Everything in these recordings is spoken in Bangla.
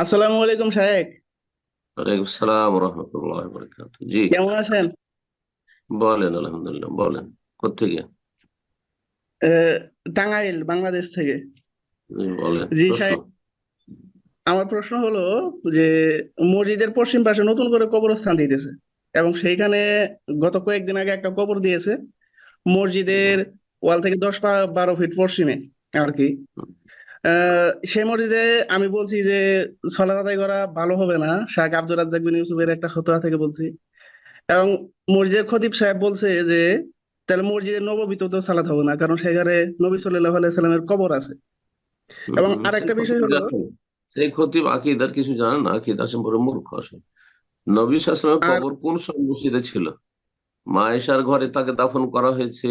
আসসালামু আলাইকুম সাহেব ওয়ালাইকুম আসসালাম রহমতুল্লাহ জি। কেমন আছেন? বলেন আলহামদুলিল্লাহ বলেন কোত্থেকে? টাঙ্গাইল বাংলাদেশ থেকে। জি, বলেন জি সাহেব আমার প্রশ্ন হলো যে মসজিদের পশ্চিম পাশে নতুন করে কবরস্থান দিতেছে এবং সেইখানে গত কয়েকদিন আগে একটা কবর দিয়েছে মসজিদের ওয়াল থেকে দশ বারো ফিট পশ্চিমে আর কি। সেই মসজিদে আমি বলছি যে সলাত আদায় করা ভালো হবে না। শাহ আব্দুর রাজ্জাক বিন ইউসুফের একটা ফতোয়া থেকে বলছি। এবং মসজিদের খতিব সাহেব বলছে যে তাহলে মসজিদের নববীতেও তো সালাত হবে না কারণ সেখানে নবী সাল্লাল্লাহু আলাইহি সাল্লামের কবর আছে। এবং আরেকটা সেই বিষয় হলো সেই খতিব আকিদার কিছু জানে না আকিদা সম্পর্কে মূর্খ আসলে নবী সাল্লামের আর কবর কোন সব মসজিদে ছিল? মায়েশার ঘরে তাকে দাফন করা হয়েছে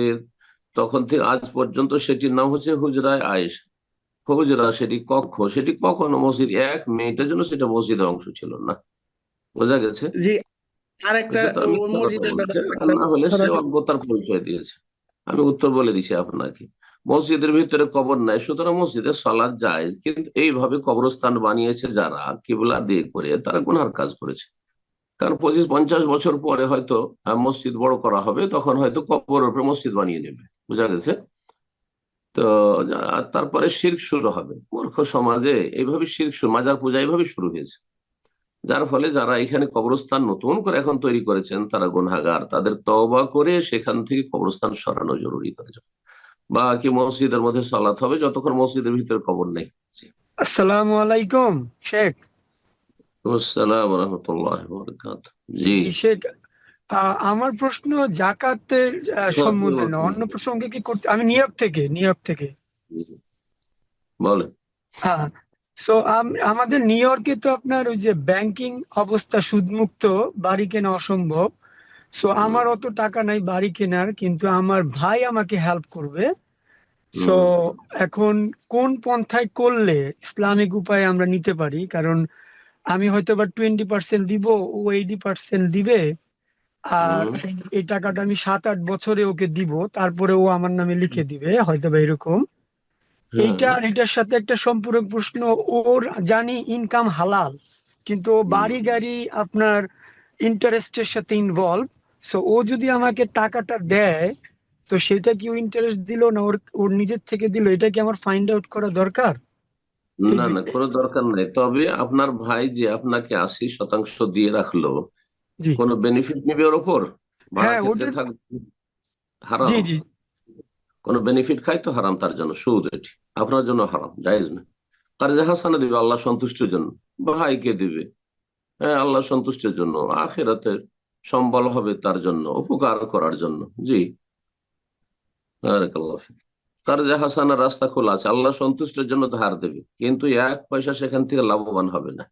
তখন থেকে আজ পর্যন্ত সেটির নাম হচ্ছে হুজরায় আয়েশ। হুজরা সেটি কক্ষ। সেটি কখনো মসজিদ এক মিনিটের জন্য সেটা মসজিদের অংশ ছিল না। বোঝা গেছে? জি আরেকটা মসজিদের না হলে সে অজ্ঞতার পরিচয় দিয়েছে। আমি উত্তর বলে দিছি আপনাকে। মসজিদের ভিতরে কবর নাই সুতরাং মসজিদে সলাৎ জায়েজ কিন্তু এইভাবে কবরস্থান বানিয়েছে যারা কিবলা দিয়ে করে তারা গুনার কাজ করেছে। কারণ পঁচিশ পঞ্চাশ বছর পরে হয়তো মসজিদ বড় করা হবে তখন হয়তো কবর উপরে মসজিদ বানিয়ে নেবে। বোঝা গেছে? তো তারপরে শির্ক শুরু হবে। মূর্খ সমাজে এইভাবে শির্ক শুরু মাজার পূজা এইভাবে শুরু হয়েছে। যার ফলে যারা এখানে কবরস্থান নতুন করে এখন তৈরি করেছেন তারা গুনাহগার। তাদের তওবা করে সেখান থেকে কবরস্থান সরানো জরুরি করে বা কি মসজিদের মধ্যে সালাত হবে যতক্ষণ মসজিদের ভিতরে কবর নেই। আসসালামু আলাইকুম শেখ। আসসালাম রহমতুল্লাহ বরকাত জি শেখ আমার প্রশ্ন জাকাতের সম্বন্ধে না অন্য প্রসঙ্গে কি করতে আমি নিউ ইয়র্ক থেকে নিউ ইয়র্ক থেকে। বলেন হ্যাঁ সো আমাদের নিউ ইয়র্কে তো আপনার ওই যে ব্যাংকিং অবস্থা সুদমুক্ত বাড়ি কেনা অসম্ভব। সো আমার অত টাকা নাই বাড়ি কেনার কিন্তু আমার ভাই আমাকে হেল্প করবে। সো এখন কোন পন্থায় করলে ইসলামিক উপায়ে আমরা নিতে পারি? কারণ আমি হয়তো বা টোয়েন্টি পার্সেন্ট দিব ও এইটি পার্সেন্ট দিবে। আর এই টাকাটা আমি সাত আট বছরে ওকে দিব তারপরে ও আমার নামে লিখে দিবে হয়তো বা এরকম। এইটা আর এটার সাথে একটা সম্পূরক প্রশ্ন ওর জানি ইনকাম হালাল কিন্তু বাড়ি গাড়ি আপনার ইন্টারেস্টের সাথে ইনভলভ সো ও যদি আমাকে টাকাটা দেয় তো সেটা কি ও ইন্টারেস্ট দিল না ওর ওর নিজের থেকে দিল? এটা কি আমার ফাইন্ড আউট করা দরকার? না না কোনো দরকার নাই। তবে আপনার ভাই যে আপনাকে আশি শতাংশ দিয়ে রাখল কোনো বেনিফিট নিবে ওর ভাড়া হ্যাঁ, ওটা- হারাম। জি জি। কোনো বেনিফিট খাই তো হারাম তার জন্য সুদ এটি। আপনার জন্য হারাম জায়েজ না। তার যে হাসানা দিবে আল্লাহ সন্তুষ্টির জন্য। ভাইকে দিবে? হ্যাঁ আল্লাহ সন্তুষ্টির জন্য। আখেরাতে সম্বল হবে তার জন্য উপকার করার জন্য। জি। তার যে হাসানা রাস্তা খোলা আছে আল্লাহ সন্তুষ্টের জন্য ধার দেবে। কিন্তু এক পয়সা সেখান থেকে লাভবান হবে না।